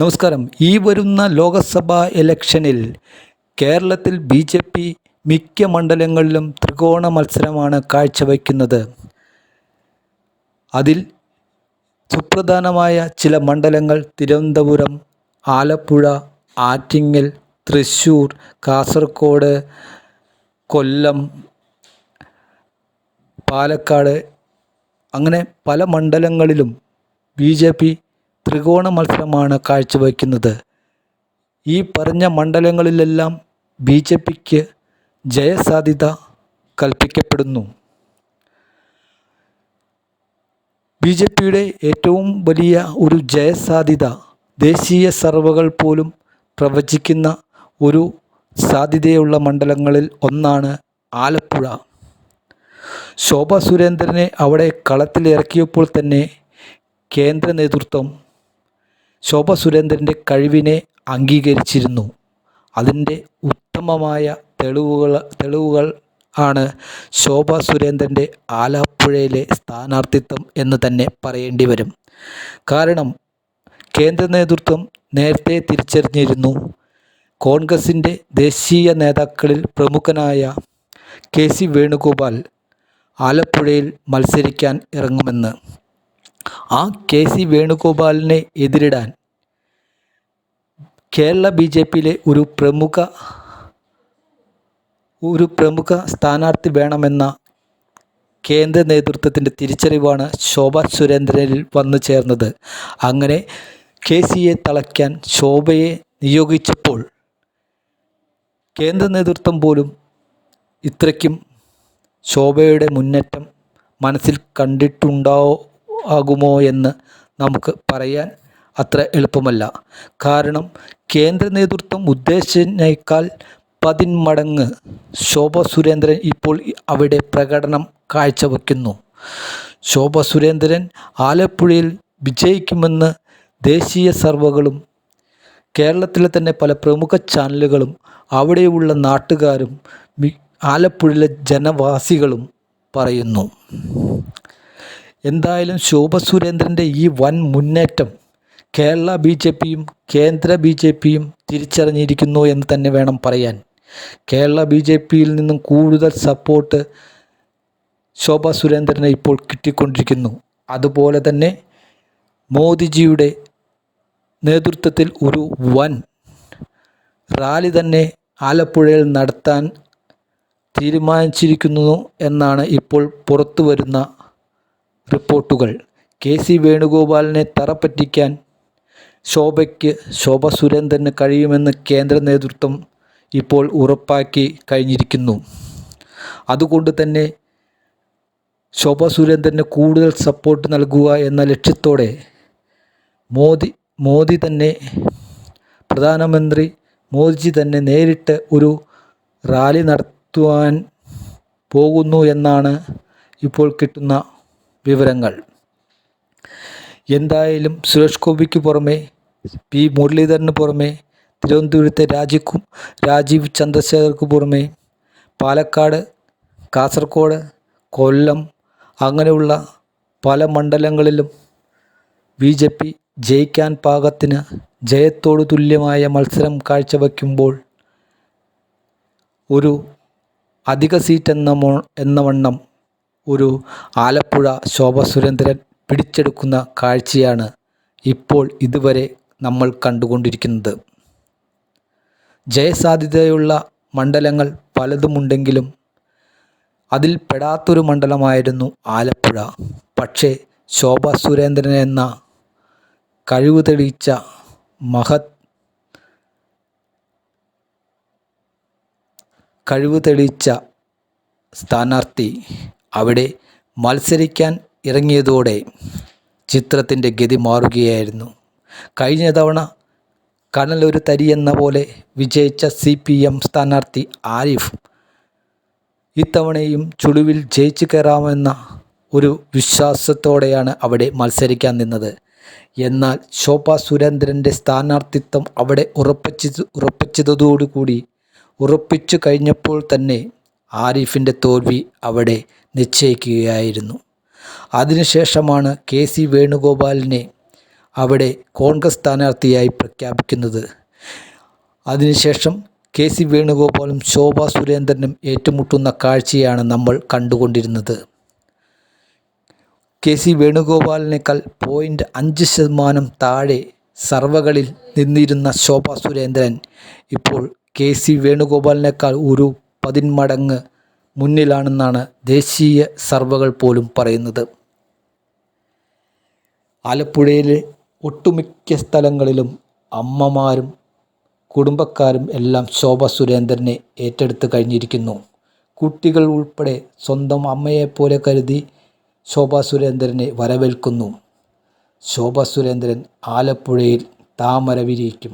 നമസ്കാരം. ഈ വരുന്ന ലോക്സഭാ ഇലക്ഷനിൽ കേരളത്തിൽ ബി ജെ പി മിക്ക മണ്ഡലങ്ങളിലും ത്രികോണ മത്സരമാണ് കാഴ്ചവയ്ക്കുന്നത് അതിൽ സുപ്രധാനമായ ചില മണ്ഡലങ്ങൾ തിരുവനന്തപുരം ആലപ്പുഴ ആറ്റിങ്ങൽ തൃശ്ശൂർ കാസർഗോഡ് കൊല്ലം പാലക്കാട് അങ്ങനെ പല മണ്ഡലങ്ങളിലും ബി ജെ പി ത്രികോണ മത്സരമാണ് കാഴ്ചവയ്ക്കുന്നത്. ഈ പറഞ്ഞ മണ്ഡലങ്ങളിലെല്ലാം ബി ജെ പിക്ക് ജയസാധ്യത കൽപ്പിക്കപ്പെടുന്നു. ബി ജെ പിയുടെ ഏറ്റവും വലിയ ഒരു ജയസാധ്യത ദേശീയ സർവകൾ പോലും പ്രവചിക്കുന്ന ഒരു സാധ്യതയുള്ള മണ്ഡലങ്ങളിൽ ഒന്നാണ് ആലപ്പുഴ. ശോഭ സുരേന്ദ്രനെ അവിടെ കളത്തിലിറക്കിയപ്പോൾ തന്നെ കേന്ദ്ര നേതൃത്വം ശോഭ സുരേന്ദ്രന്റെ കഴിവിനെ അംഗീകരിച്ചിരുന്നു. അതിന്റെ ഉത്തമമായ തെളിവുകൾ തെളിവുകൾ ആണ് ശോഭ സുരേന്ദ്രന്റെ ആലപ്പുഴയിലെ സ്ഥാനാർത്ഥിത്വം എന്ന് തന്നെ പറയേണ്ടി വരും. കാരണം കേന്ദ്ര നേതൃത്വം നേരത്തെ തിരിച്ചറിഞ്ഞിരുന്നു കോൺഗ്രസിന്റെ ദേശീയ നേതാക്കളിൽ പ്രമുഖനായ കെ സി വേണുഗോപാൽ ആലപ്പുഴയിൽ മത്സരിക്കാൻ ഇറങ്ങുമെന്ന്. ആ കെ സി വേണുഗോപാലിനെ എതിരിടാൻ കേരള ബി ജെ പിയിലെ ഒരു പ്രമുഖ ഒരു പ്രമുഖ സ്ഥാനാർത്ഥി വേണമെന്ന കേന്ദ്ര നേതൃത്വത്തിന്റെ തിരിച്ചറിവാണ് ശോഭ സുരേന്ദ്രനിൽ വന്നു ചേർന്നത്. അങ്ങനെ കെ സിയെ തളയ്ക്കാൻ ശോഭയെ നിയോഗിച്ചപ്പോൾ കേന്ദ്ര നേതൃത്വം പോലും ഇത്രയ്ക്കും ശോഭയുടെ മുന്നേറ്റം മനസ്സിൽ കണ്ടിട്ടുണ്ടാവോ ആകുമോ എന്ന് നമുക്ക് പറയാൻ അത്ര എളുപ്പമല്ല. കാരണം കേന്ദ്ര നേതൃത്വം ഉദ്ദേശിച്ചതിനേക്കാൾ പതിന്മടങ്ങ് ശോഭ സുരേന്ദ്രൻ ഇപ്പോൾ അവിടെ പ്രകടനം കാഴ്ചവെക്കുന്നു. ശോഭ സുരേന്ദ്രൻ ആലപ്പുഴയിൽ വിജയിക്കുമെന്ന് ദേശീയ സർവകളും കേരളത്തിലെ തന്നെ പല പ്രമുഖ ചാനലുകളും അവിടെയുള്ള നാട്ടുകാരും ആലപ്പുഴയിലെ ജനവാസികളും പറയുന്നു. എന്തായാലും ശോഭ സുരേന്ദ്രന്റെ ഈ വൻ മുന്നേറ്റം കേരള ബി ജെ പിയും കേന്ദ്ര ബി ജെ പിയും തിരിച്ചറിഞ്ഞിരിക്കുന്നു എന്ന് തന്നെ വേണം പറയാൻ. കേരള ബി ജെ പിയിൽ നിന്നും കൂടുതൽ സപ്പോർട്ട് ശോഭ സുരേന്ദ്രന് ഇപ്പോൾ കിട്ടിക്കൊണ്ടിരിക്കുന്നു. അതുപോലെ തന്നെ മോദിജിയുടെ നേതൃത്വത്തിൽ ഒരു വൻ റാലി തന്നെ ആലപ്പുഴയിൽ നടത്താൻ തീരുമാനിച്ചിരിക്കുന്നു എന്നാണ് ഇപ്പോൾ പുറത്തു വരുന്ന റിപ്പോർട്ടുകൾ. കെ സി വേണുഗോപാലിനെ തറപ്പറ്റിക്കാൻ ശോഭയ്ക്ക് ശോഭ സുരേന്ദ്രന് കഴിയുമെന്ന് കേന്ദ്ര നേതൃത്വം ഇപ്പോൾ ഉറപ്പാക്കി കഴിഞ്ഞിരിക്കുന്നു. അതുകൊണ്ട് തന്നെ ശോഭ സുരേന്ദ്രന് കൂടുതൽ സപ്പോർട്ട് നൽകുക എന്ന ലക്ഷ്യത്തോടെ മോദി മോദി തന്നെ പ്രധാനമന്ത്രി മോദിജി തന്നെ നേരിട്ട് ഒരു റാലി നടത്തുവാൻ പോകുന്നു എന്നാണ് ഇപ്പോൾ കിട്ടുന്ന വിവരങ്ങൾ. എന്തായാലും സുരേഷ് ഗോപിക്ക് പുറമെ പി മുരളീധരന് പുറമെ തിരുവനന്തപുരത്തെ രാജിക്കു രാജീവ് ചന്ദ്രശേഖർക്ക് പുറമെ പാലക്കാട് കാസർഗോഡ് കൊല്ലം അങ്ങനെയുള്ള പല മണ്ഡലങ്ങളിലും ബി ജെ പി ജയിക്കാൻ പാകത്തിന് ജയത്തോടു തുല്യമായ മത്സരം കാഴ്ചവെക്കുമ്പോൾ ഒരു അധിക സീറ്റ് എന്ന മോ എന്ന വണ്ണം ഒരു ആലപ്പുഴ ശോഭ സുരേന്ദ്രൻ പിടിച്ചെടുക്കുന്ന കാഴ്ചയാണ് ഇപ്പോൾ ഇതുവരെ നമ്മൾ കണ്ടുകൊണ്ടിരിക്കുന്നത്. ജയസാധ്യതയുള്ള മണ്ഡലങ്ങൾ പലതുമുണ്ടെങ്കിലും അതിൽ പെടാത്തൊരു മണ്ഡലമായിരുന്നു ആലപ്പുഴ. പക്ഷേ ശോഭ സുരേന്ദ്രൻ എന്ന കഴിവ് തെളിയിച്ച മഹത് കഴിവ് തെളിയിച്ച സ്ഥാനാർത്ഥി അവിടെ മത്സരിക്കാൻ ഇറങ്ങിയതോടെ ചിത്രത്തിന്റെ ഗതി മാറുകയായിരുന്നു. കഴിഞ്ഞ തവണ കനലൊരു തരി എന്ന പോലെ വിജയിച്ച സി പി എം സ്ഥാനാർത്ഥി ആരിഫ് ഇത്തവണയും ചുളിവിൽ ജയിച്ചു കയറാമെന്ന ഒരു വിശ്വാസത്തോടെയാണ് അവിടെ മത്സരിക്കാൻ നിന്നത്. എന്നാൽ ശോഭ സുരേന്ദ്രന്റെ സ്ഥാനാർത്ഥിത്വം അവിടെ ഉറപ്പിച്ചത് ഉറപ്പിച്ചതോടുകൂടി ഉറപ്പിച്ചു കഴിഞ്ഞപ്പോൾ തന്നെ ആരിഫിന്റെ തോൽവി അവിടെ നിശ്ചയിക്കുകയായിരുന്നു. അതിനുശേഷമാണ് കെ സി വേണുഗോപാലിനെ അവിടെ കോൺഗ്രസ് സ്ഥാനാർത്ഥിയായി പ്രഖ്യാപിക്കുന്നത്. അതിനുശേഷം കെ സി വേണുഗോപാലും ശോഭാ സുരേന്ദ്രനും ഏറ്റുമുട്ടുന്ന കാഴ്ചയാണ് നമ്മൾ കണ്ടുകൊണ്ടിരുന്നത്. കെ സി വേണുഗോപാലിനേക്കാൾ പോയിന്റ് അഞ്ച് ശതമാനം താഴെ സർവകളിൽ നിന്നിരുന്ന ശോഭാ സുരേന്ദ്രൻ ഇപ്പോൾ കെ സി വേണുഗോപാലിനേക്കാൾ ഒരു പതിന്മടങ്ങ് മുന്നിലാണെന്നാണ് ദേശീയ സർവകൾ പോലും പറയുന്നത്. ആലപ്പുഴയിലെ ഒട്ടുമിക്ക സ്ഥലങ്ങളിലും അമ്മമാരും കുടുംബക്കാരും എല്ലാം ശോഭ സുരേന്ദ്രനെ ഏറ്റെടുത്ത് കഴിഞ്ഞിരിക്കുന്നു. കുട്ടികൾ ഉൾപ്പെടെ സ്വന്തം അമ്മയെപ്പോലെ കരുതി ശോഭ സുരേന്ദ്രനെ വരവേൽക്കുന്നു. ശോഭ സുരേന്ദ്രൻ ആലപ്പുഴയിൽ താമര വിരിയിക്കും